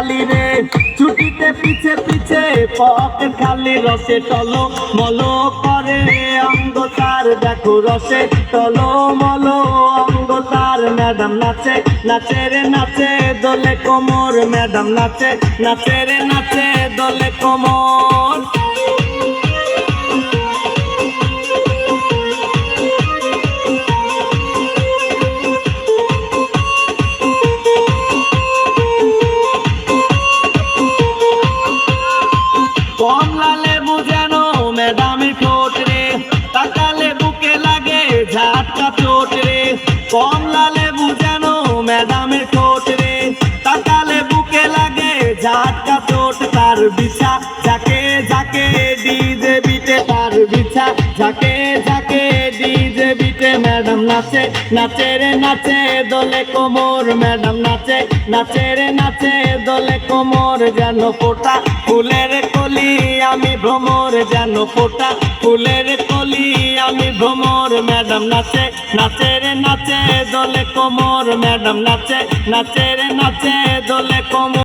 খালি রে। ছুটিতে পিছে পিছে পকেট খালি রসে টলো মলো করে। অঙ্গ তার দেখো রসে টলো মলো অঙ্গ তার ম্যাডাম নাচে নাচে রে নাচে, দোলে কোমর। ম্যাডাম নাচে নাচে রে নাচে, দোলে কোমর। কমলা লেবু যেন ম্যাডামের ঠোঁট রে। তাকালে বুকে লাগে ঝাটকা চোট রে। কমলা লেবু যেন ম্যাডামের ঠোঁট রে। তাকালে বুকে লাগে ঝাটকা চোট। তার বিছা যাকে যাকে ডিজে বিটে তার বিছা যাকে যাকে ডিজে বিটে ম্যাডাম নাচে নাচে রে নাচে দোলে কোমর। ম্যাডাম নাচে নাচে রে নাচে দোলে কোমর। যেন ফোটা ফুলের কলি, আমি ভ্রমর যেন ফোটা। ফুলের কলি, আমি ভ্রমর, ম্যাডাম নাচে নাচে রে নাচে, দলে কোমর, ম্যাডাম নাচে নাচে রে নাচে, দলে কোমর।